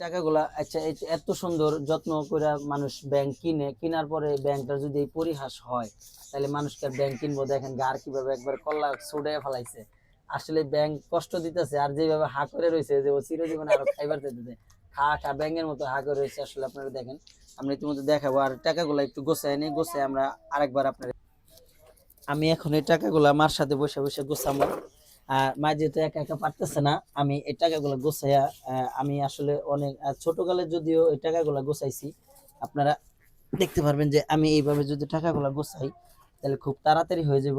টাকাগুলা আচ্ছা এত সুন্দর যত্ন করে মানুষ ব্যাংক কিনে, কেনার পরে ব্যাংকটা যদি এই পরিহাস হয়, তাহলে মানুষকে ব্যাংক কিনবো? দেখেন গার কীভাবে একবার কল্লা ছুড়ে ফেলাইছে। আসলে ব্যাংক কষ্ট দিতেছে, আর যেভাবে হা করে রয়েছে যে ও চিরজীবনে আরও খাইবার দিতেছে খা খা ব্যাংকের মতো হা করে রয়েছে আসলে আপনারা দেখেন। আমরা ইতিমধ্যে দেখাবো, আর টাকাগুলো একটু গোছায় নিই গোছায় আমরা আরেকবার আপনার আমি এখন এই টাকাগুলা মার সাথে বসে বসে গোছাবো। মা যেহেতু একা একা পারতেছে না আমি এই টাকাগুলো গোছাইয়া আমি আসলে অনেক ছোটকালে যদিও এই টাকাগুলো গোছাইছি আপনারা দেখতে পারবেন যে আমি এইভাবে যদি টাকাগুলো গোছাই তাহলে খুব তাড়াতাড়ি হয়ে যাব।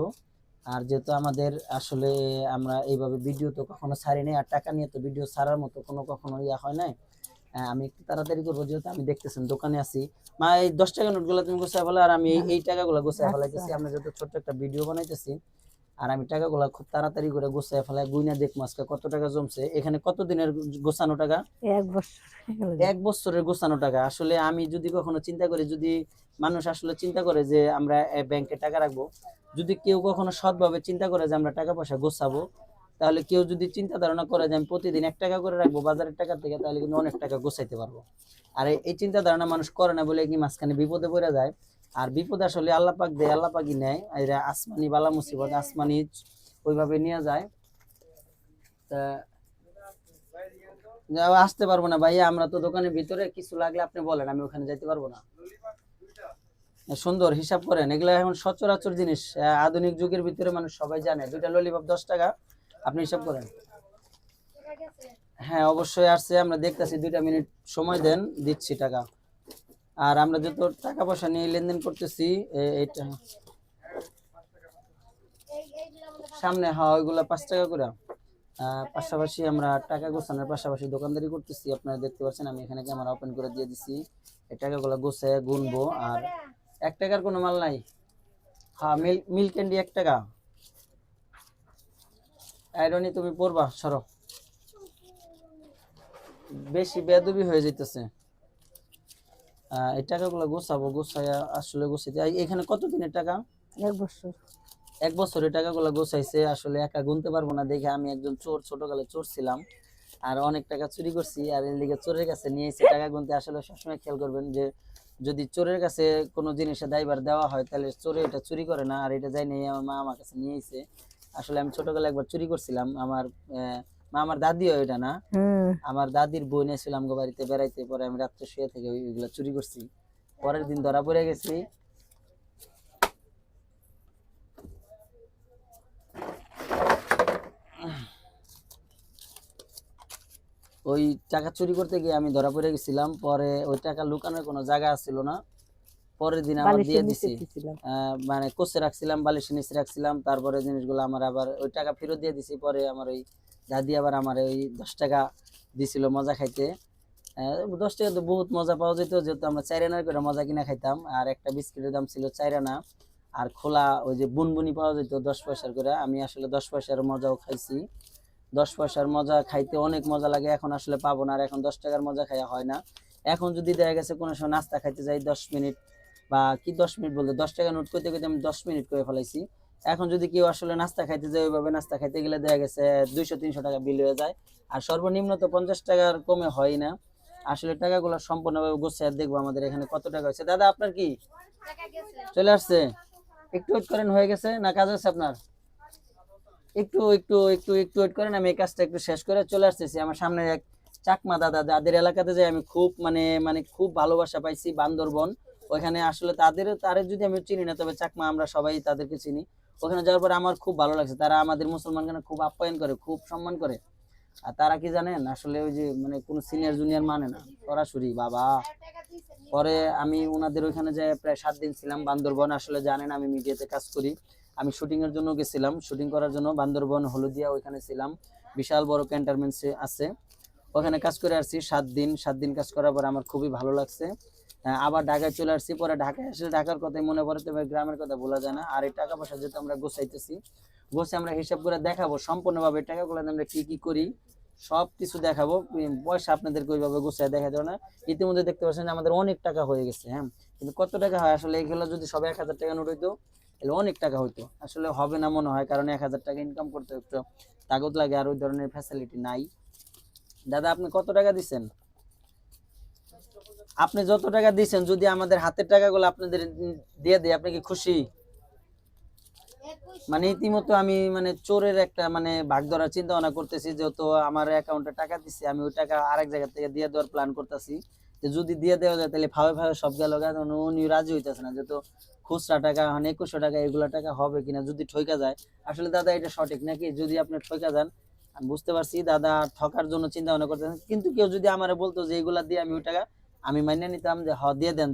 আর যেহেতু আমাদের আসলে আমরা এইভাবে ভিডিও তো কখনো ছাড়ি নাই আর টাকা নিয়ে তো ভিডিও ছাড়ার মতো কোনো কখনো ইয়া হয় নাই আমি একটু তাড়াতাড়ি করব যেহেতু আমি দেখতেছেন দোকানে আছি। মা এই দশ টাকা নোটগুলো তুমি গোছায় ফেলো আর আমি এই- টাকাগুলো গোছায় আচ্ছা। ফেলাইতেছি। আমরা যেহেতু ছোট্ট একটা ভিডিও বানাইতেছি আর আমি টাকাগুলো খুব তাড়াতাড়ি করে গোছায় ফেলাই গুইনা দেখব আজকে কত টাকা জমছে। এখানে কত দিনের গোছানো টাকা? এক বছর এক বছরের গোছানো টাকা। আসলে আমি যদি কখনো চিন্তা করি যদি মানুষ আসলে চিন্তা করে যে আমরা ব্যাংকে টাকা রাখব যদি কেউ কখনো সৎভাবে চিন্তা করে যে আমরা টাকা পয়সা গোছাবো তাহলে কেউ যদি চিন্তা ধারণা করে যে আমি প্রতিদিন এক টাকা করে রাখব বাজারের টাকা থেকে তাহলে কিন্তু অনেক টাকা গোছাইতে পারব। আর এই চিন্তা ধারণা মানুষ করে না বলে কি মাঝখানে বিপদে পড়ে যায়? আর বিপদ আসলে আল্লাহ পাক দেয়, আল্লাহ পাকই নেয়। এরা আসমানি বালা মুসিবত, আসমানি ওইভাবে নিয়ে যায়। তা আসতে পারব না ভাইয়া, আমরা তো দোকানের ভিতরে কিছু লাগলে আপনি বলেন, আমি ওখানে যাইতে পারব না। সুন্দর, হিসাব করেন, এগুলো এখন সচরাচর জিনিস। আধুনিক যুগের ভিতরে মানুষ সবাই জানে, দুইটা ললিপপ দশ টাকা, আপনি হিসাব করেন। হ্যাঁ অবশ্যই আসছে, আমরা দেখতেছি, দুইটা মিনিট সময় দেন, দিচ্ছি টাকা। আর আমরা যত টাকা পয়সা নিয়ে লেনদেন করতেছি এ- এইটা সামনে হ্যাঁ ওইগুলা পাঁচ টাকা করে। পাশাপাশি আমরা টাকা গোছানোর পাশাপাশি দোকানদারি করতেছি। আপনারা দেখতে পাচ্ছেন আমি এখানে ক্যামেরা ওপেন করে দিয়ে দিছি। এই টাকাগুলো গোছায় গুনবো। আর এক টাকার কোনো মাল নাই। হ্যাঁ মিল মিল্ক ক্যান্ডি এক টাকা। আইরনি তুমি পড়বা সরো। বেশি বেদবি হয়ে যাইতেছে। আহ, এই টাকাগুলো গোছাবো গোছাইয়া আসলে গোছাইতে এখানে কত দিনের টাকা? এক বছর। এক বছরের টাকাগুলো গোছাইছে আসলে একা গুনতে পারব না দেখে আমি একজন চোর ছোটকালে চোর ছিলাম। আর অনেক টাকা চুরি করছি আর এদিকে চোরের কাছে নিয়ে এসে টাকা গুনতে আসলে সবসময় খেয়াল করবেন যে যদি চোরের কাছে কোনো জিনিসে দায়বার দেওয়া হয় তাহলে চোরে এটা চুরি করে না আর এটা যাই নিয়ে আমার মা আমার কাছে নিয়ে এসে আসলে আমি ছোটকালে একবার চুরি করছিলাম আমার আহ, মা আমার দাদিও এটা না। আমার দাদির বই নিয়েছিলাম গো বাড়িতে বেড়াইতে পরে আমি রাত্রে শুয়ে থেকে ওই- ওইগুলো চুরি করছি। পরের দিন ধরা পড়ে গেছি। ওই টাকা চুরি করতে গিয়ে আমি ধরা পড়ে গেছিলাম। পরে ওই টাকা লুকানোর কোনো জায়গা ছিল না। পরের দিন আমার দিয়ে দিছি। মানে কোষে রাখছিলাম বালিশের নিচে রাখছিলাম। তারপরে জিনিসগুলো আমার আবার ওই টাকা ফেরত দিয়ে দিছি। পরে আমার ওই দাদি আবার আমার ওই দশ টাকা দিছিল মজা খাইতে। দশ টাকা তো বহুত মজা পাওয়া যেত, যেহেতু আমরা চার আনার করে মজা কিনা খাইতাম। আর একটা বিস্কিটের দাম ছিল চার আনা আর খোলা ওই যে বুনবুনি পাওয়া যেত দশ পয়সার করে, আমি আসলে দশ পয়সার মজাও খাইছি। দশ পয়সার মজা খাইতে অনেক মজা লাগে, এখন আসলে পাবো না। আর এখন দশ টাকার মজা খাওয়া হয় না। এখন যদি দেখা গেছে কোনো সময় নাস্তা খাইতে যাই দশ মিনিট, বা কি দশ মিনিট বলতে, দশ টাকা নোট করতে করতে আমি দশ মিনিট করে ফেলাইছি। এখন যদি কেউ আসলে নাস্তা খাইতে যায় ওইভাবে নাস্তা খাইতে গেলে দেখা গেছে দুইশো তিনশো টাকা বিল হয়ে যায়। আর সর্বনিম্ন তো পঞ্চাশ টাকার কমে হয় না। আসলে টাকাগুলো সম্পূর্ণভাবে গুছিয়ে দেখব আমাদের এখানে কত টাকা হয়েছে। দাদা আপনার কি? চলে আসছে। একটু ওয়েট করেন হয়ে গেছে না কাজ আছে আপনার? একটু একটু একটু একটু ওয়েট করেন আমি এই কাজটা একটু শেষ করে চলে আসতেছি। আমার সামনে এক চাকমা দাদা যাদের এলাকাতে যাই আমি খুব মানে মানে খুব ভালোবাসা পাইছি বান্দরবন। ওইখানে আসলে তাদের তাদের যদি আমি চিনি না তবে চাকমা আমরা সবাই তাদেরকে চিনি। ওখানে যাওয়ার পরে আমার খুব ভালো লাগছে। তারা আমাদের মুসলমানকে খুব আপ্যায়ন করে, খুব সম্মান করে। আর তারা কি জানেন, আসলে ওই যে মানে কোনো সিনিয়র জুনিয়র মানে না, সরাসরি, বাবা, পরে আমি ওনাদের ওইখানে যে প্রায় সাত দিন ছিলাম বান্দরবন। আসলে জানেন, আমি মিডিয়াতে কাজ করি। আমি শুটিং এর জন্য গেছিলাম। শুটিং করার জন্য বান্দরবন, হলুদিয়া ওইখানে ছিলাম। বিশাল বড় ক্যান্টারমেন্ট আছে। ওখানে কাজ করে আসছি সাত দিন। সাত দিন কাজ করার পর আমার খুবই ভালো লাগছে। আবার ঢাকায় চলে আসছি। পরে ঢাকায় আসলে ঢাকার কথাই মনে পড়ে, তবে গ্রামের কথা বলা যায় না। আর এই টাকা পয়সা যেহেতু আমরা গোছাইতেছি, গোছে আমরা হিসাব করে দেখাবো সম্পূর্ণভাবে টাকাগুলো আমরা কি কি করি, সব কিছু দেখাবো। পয়সা আপনাদেরকে ওইভাবে গোছায় দেখা যাবে না। ইতিমধ্যে দেখতে পাচ্ছেন যে আমাদের অনেক টাকা হয়ে গেছে হ্যাঁ? কিন্তু কত টাকা হয়? আসলে এগুলো যদি সব এক হাজার টাকা নোট হইতো, তাহলে অনেক টাকা হইতো। আসলে হবে না মনে হয়, কারণ এক হাজার টাকা ইনকাম করতে একটু তাগত লাগে, আর ওই ধরনের ফ্যাসিলিটি নাই। দাদা, আপনি কত টাকা দিচ্ছেন? আপনি যত টাকা দিয়েছেন যদি আমাদের হাতের টাকাগুলো আপনাদের দিয়ে দেয় আপনি কি খুশি? মানে ইতিমধ্যে আমি মানে চোরের একটা মানে ভাগ ধরার চিন্তা ভাবনা করতেছি যেহেতু আমার অ্যাকাউন্টে টাকা দিচ্ছি আমি ওই টাকা আরেক জায়গা থেকে দিয়ে দেওয়ার প্ল্যান করতেছি। যে যদি দিয়ে দেওয়া যায় তাহলে ফাবে ফাবে সব গেল কারণ উনি রাজি হইতেছে না যেহেতু খুচরা টাকা মানে একুশশো টাকা এগুলা টাকা হবে কিনা যদি ঠইকা যায়। আসলে দাদা এটা সঠিক নাকি? যদি আপনি ঠইকা যান আমি বুঝতে পারছি দাদা ঠকার জন্য চিন্তা ভাবনা করতেছেন কিন্তু কেউ যদি আমারে বলতো যে এগুলা দিয়ে আমি ওই টাকা আমি মাইনে নিতাম যে হ দিয়ে দেন